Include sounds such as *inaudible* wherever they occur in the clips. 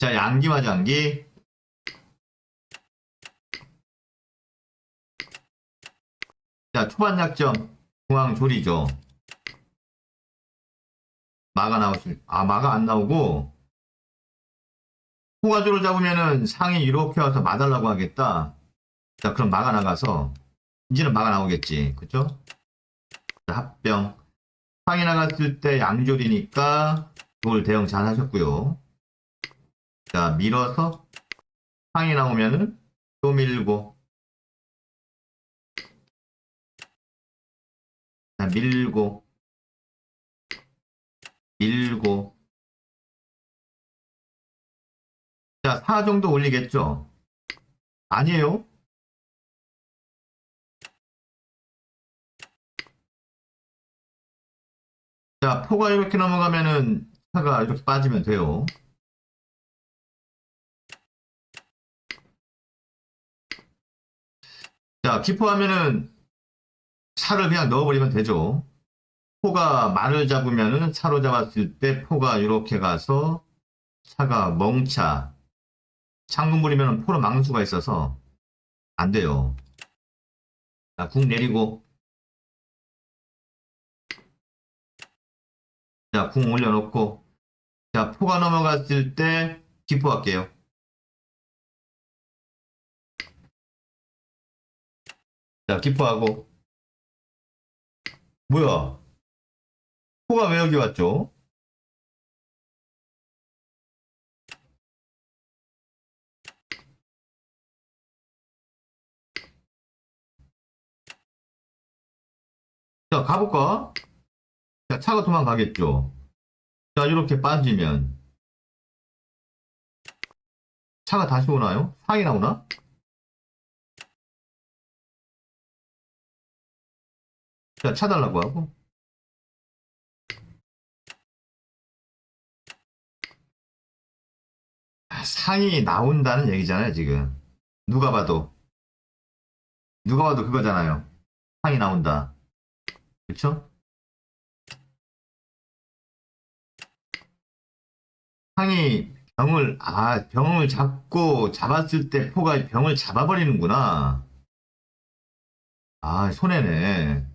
자, 양기와 장기. 자, 초반 약점. 중앙 조리죠. 마가 나오실, 아, 마가 안 나오고, 호가조를 잡으면은 상이 이렇게 와서 마달라고 하겠다. 자, 그럼 마가 나가서, 이제는 마가 나오겠지. 그죠? 자, 합병. 상이 나갔을 때 양조리니까, 그걸 대응 잘 하셨고요. 자, 밀어서, 상이 나오면은, 또 밀고, 자, 밀고, 밀고. 자, 4 정도 올리겠죠? 아니에요? 자, 포가 이렇게 넘어가면은 차가 이렇게 빠지면 돼요. 자, 기포하면은 살을 그냥 넣어버리면 되죠. 포가 말을 잡으면은 차로 잡았을 때 포가 이렇게 가서 차가 멍차 창문 부리면 포로 막는 수가 있어서 안 돼요. 자, 궁 내리고 자, 궁 올려놓고 자, 포가 넘어갔을 때 기포할게요. 자, 기포하고 뭐야? 포가 왜 여기 왔죠? 자, 가볼까? 자, 차가 도망가겠죠? 자, 이렇게 빠지면. 차가 다시 오나요? 상이 나오나? 자, 차 달라고 하고. 아, 상이 나온다는 얘기잖아요, 지금. 누가 봐도. 누가 봐도 그거잖아요. 상이 나온다. 그쵸? 상이 병을, 아, 병을 잡고 잡았을 때 포가 병을 잡아버리는구나. 아, 손해네.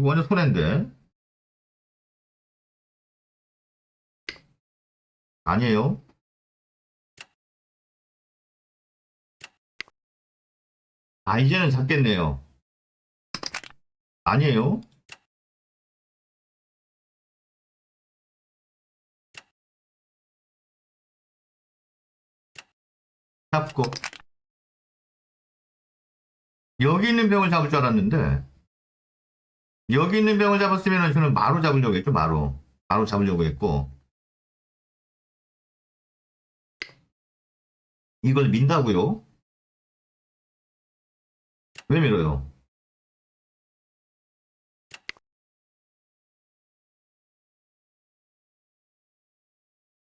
이거 완전 손해인데? 아니에요? 아, 이제는 잡겠네요. 아니에요? 잡고. 여기 있는 병을 잡을 줄 알았는데, 여기 있는 병을 잡았으면 저는 마로 잡으려고 했죠, 마로. 마로 잡으려고 했고. 이걸 민다고요? 왜 밀어요?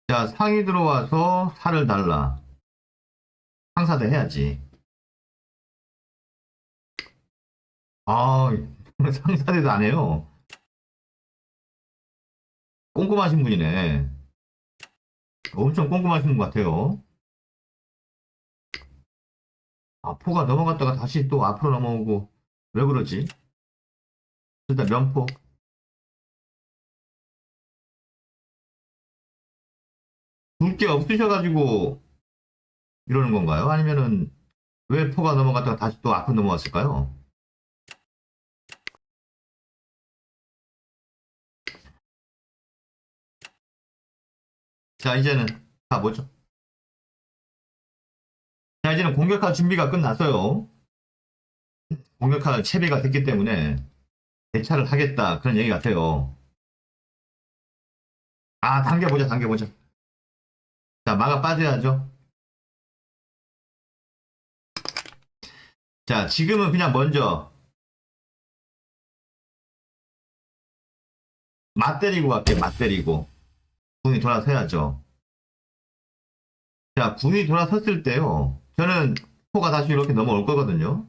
자, 상이 들어와서 살을 달라. 상사대 해야지. 아, 상사대도 안 해요. 꼼꼼하신 분이네. 엄청 꼼꼼하신 것 같아요. 아, 포가 넘어갔다가 다시 또 앞으로 넘어오고, 왜 그러지? 일단 면포. 굵게 없으셔가지고, 이러는 건가요? 아니면은, 왜 포가 넘어갔다가 다시 또 앞으로 넘어왔을까요? 자, 이제는 가보죠. 자, 이제는 공격할 준비가 끝났어요. 공격할 채비가 됐기 때문에 대차를 하겠다. 그런 얘기 같아요. 아, 당겨보자, 당겨보자. 자, 마가 빠져야죠. 자, 지금은 그냥 먼저 맞 때리고 갈게, 맞 때리고. 궁이 돌아서야죠. 자, 궁이 돌아섰을 때요. 저는 포가 다시 이렇게 넘어올 거거든요.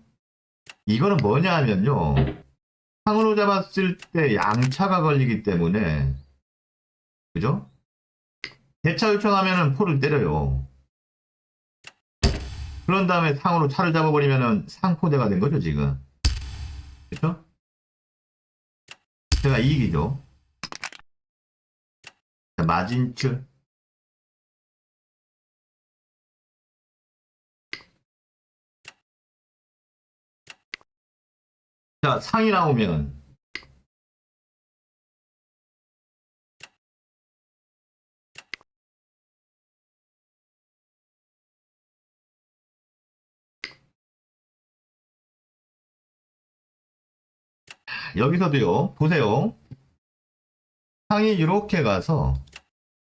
이거는 뭐냐 하면요. 상으로 잡았을 때 양차가 걸리기 때문에 그죠? 대차 요청하면은 포를 때려요. 그런 다음에 상으로 차를 잡아버리면은 상포대가 된 거죠, 지금. 그쵸? 제가 이익이죠. 자, 마진출. 자, 상이 나오면 여기서도요, 보세요. 상이 이렇게 가서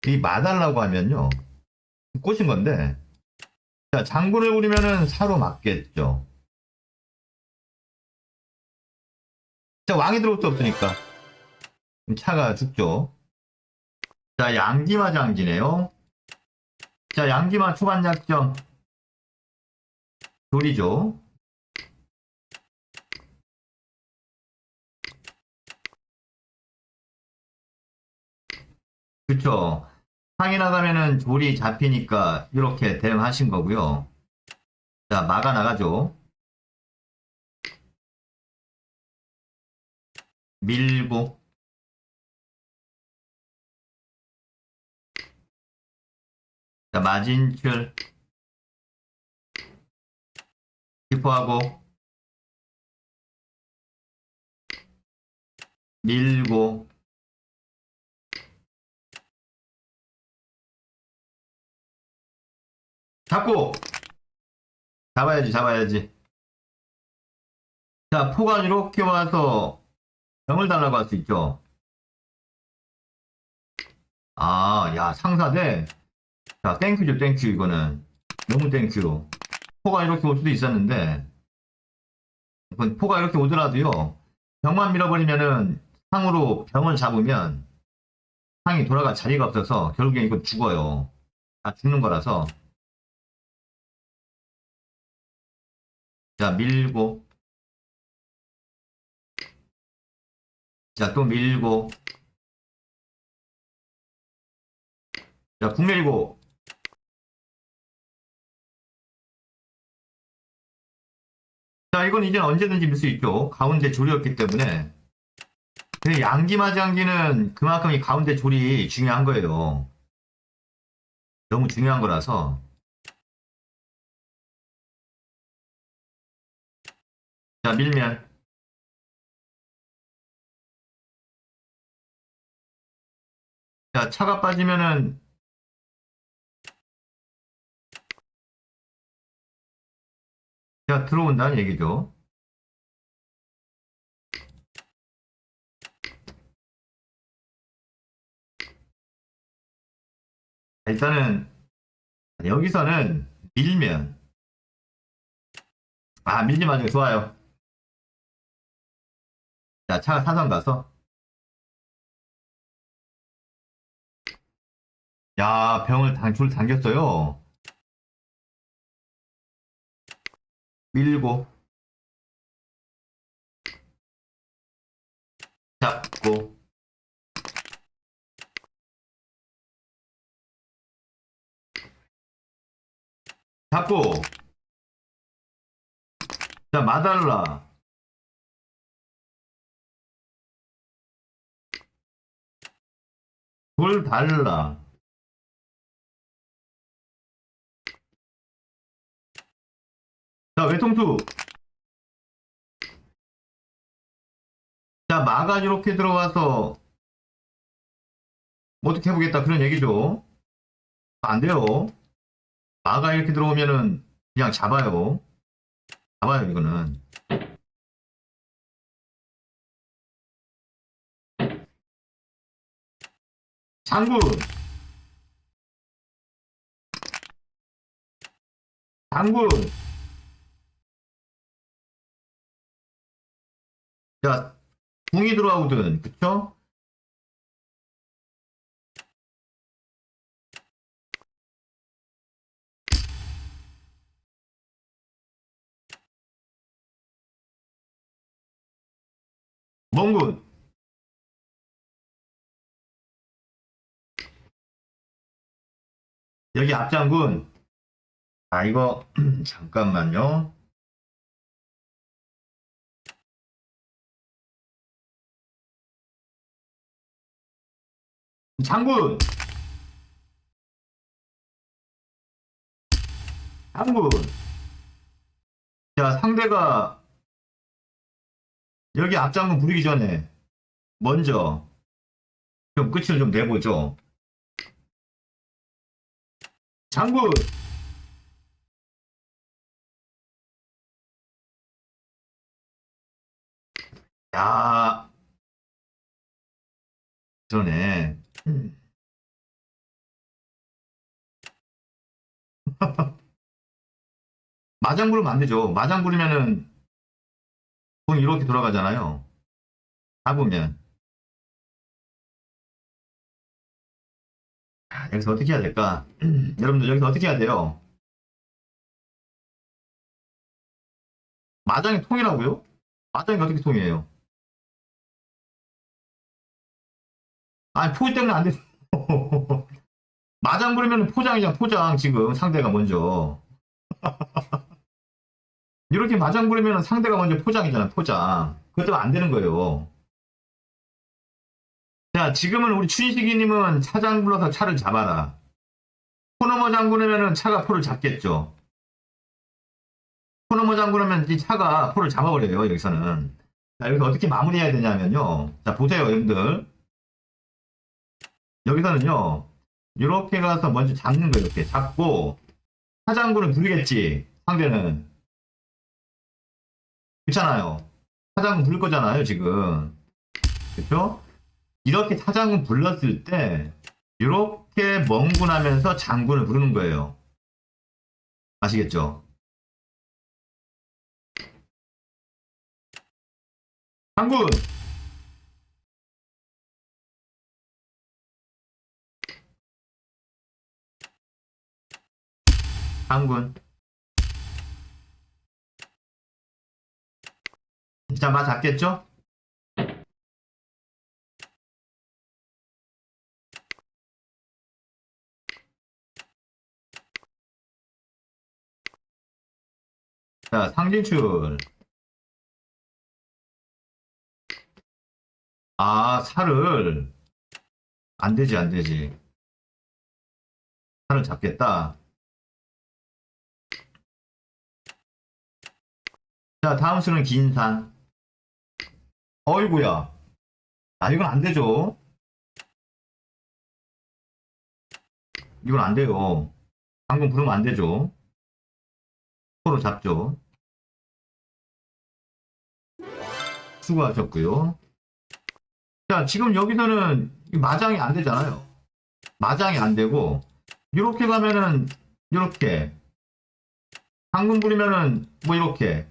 이 마달라고 하면요, 꽂은 건데, 자, 장군을 부리면은 사로 맞겠죠. 자, 왕이 들어올 수 없으니까. 차가 죽죠. 자, 양기마 장지네요. 자, 양기마 초반 약점. 돌이죠. 그쵸. 상이 나가면은 돌이 잡히니까 이렇게 대응하신 거고요. 자, 막아 나가죠. 밀고 자 마진출 기포하고 밀고 잡고 잡아야지 잡아야지 자 포가 이렇게 와서 병을 달라고 할 수 있죠. 아, 야, 상사대. 자, 땡큐죠, 땡큐, 이거는. 너무 땡큐. 포가 이렇게 올 수도 있었는데, 포가 이렇게 오더라도요, 병만 밀어버리면은, 상으로 병을 잡으면, 상이 돌아갈 자리가 없어서, 결국엔 이거 죽어요. 다 죽는 거라서. 자, 밀고, 자, 또 밀고. 자, 국 밀고. 자, 이건 이제 언제든지 밀 수 있죠. 가운데 조리였기 때문에. 근데 양기마장기는 그만큼 이 가운데 조리 중요한 거예요. 너무 중요한 거라서. 자, 밀면. 자, 차가 빠지면은 자, 들어온다는 얘기죠. 일단은 여기서는 밀면 아 밀지 마세요 좋아요 자 차가 사선 가서 야, 병을 당, 줄 당겼어요. 밀고, 잡고, 잡고, 자, 마달라. 돌 달라. 자, 외통수. 자, 마가 이렇게 들어와서 뭐 어떻게 해보겠다 그런 얘기죠. 안 돼요. 마가 이렇게 들어오면은 그냥 잡아요. 잡아요, 이거는. 장군. 장군. 자, 궁이 들어오거든. 그쵸? 몽군. 여기 앞장군. 아, 이거, *clears throat* 잠깐만요. 장군! 장군! 자, 상대가 여기 앞장군 부리기 전에 먼저 좀 끝을 좀 내보죠. 장군! 야, 전에 마장 부르면 안 되죠. 마장 부르면은 돈 이렇게 돌아가잖아요. 잡으면. 여기서 어떻게 해야 될까? *clears throat* 여러분들 여기서 어떻게 해야 돼요? 마장이 통이라고요? 마장이 어떻게 통이에요? 아니 포기 때문에 안 돼. *laughs* 마장 부르면 포장이잖아 포장 지금 상대가 먼저. *laughs* 이렇게 마장 부리면 상대가 먼저 포장이잖아, 포장. 그것 때문에 안 되는 거예요. 자, 지금은 우리 춘식이님은 차장 불러서 차를 잡아라. 포너머 장군이면은 차가 포를 잡겠죠. 포너머 장군이면 이 차가 포를 잡아버려요, 여기서는. 자, 여기서 어떻게 마무리해야 되냐면요. 자, 보세요, 여러분들. 여기서는요, 이렇게 가서 먼저 잡는 거예요, 이렇게. 잡고, 차장군을 부리겠지, 상대는. 그렇잖아요. 타장군 부를 거잖아요, 지금. 그렇죠? 이렇게 타장군 불렀을 때 이렇게 멍군 하면서 장군을 부르는 거예요. 아시겠죠? 장군! 장군. 자, 맞 잡겠죠? 자, 상진출. 아, 살을. 안 되지, 안 되지. 살을 잡겠다. 자, 다음 수는 긴산. 어이구야. 아, 이건 안 되죠. 이건 안 돼요. 방금 부르면 안 되죠. 서로 잡죠. 수고하셨고요. 자, 지금 여기서는 이 마장이 안 되잖아요. 마장이 안 되고, 이렇게 가면은, 이렇게. 방금 부리면은, 뭐, 이렇게.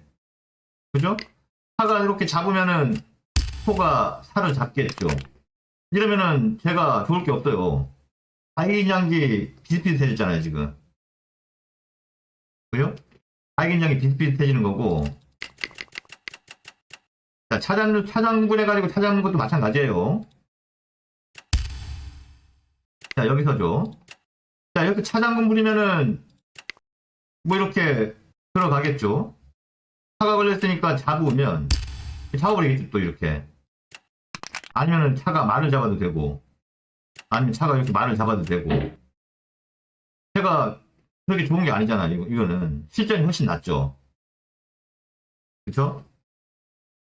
그죠? 사가 이렇게 잡으면은, 소가 살을 잡겠죠. 이러면은, 제가 좋을 게 없어요. 다이인양기 비슷비슷해졌잖아요, 지금. 그죠? 다이인양이 비슷비슷해지는 거고, 자, 차장, 차장군 해가지고 찾아오는 것도 마찬가지예요. 자, 여기서죠. 자, 이렇게 차장군 부리면은, 뭐 이렇게 들어가겠죠. 차가 걸렸으니까 잡으면, 잡아버리겠지, 또 이렇게. 아니면은 차가 말을 잡아도 되고, 아니면 차가 이렇게 말을 잡아도 되고. 제가 그렇게 좋은 게 아니잖아, 이거, 이거는. 실전이 훨씬 낫죠. 그쵸?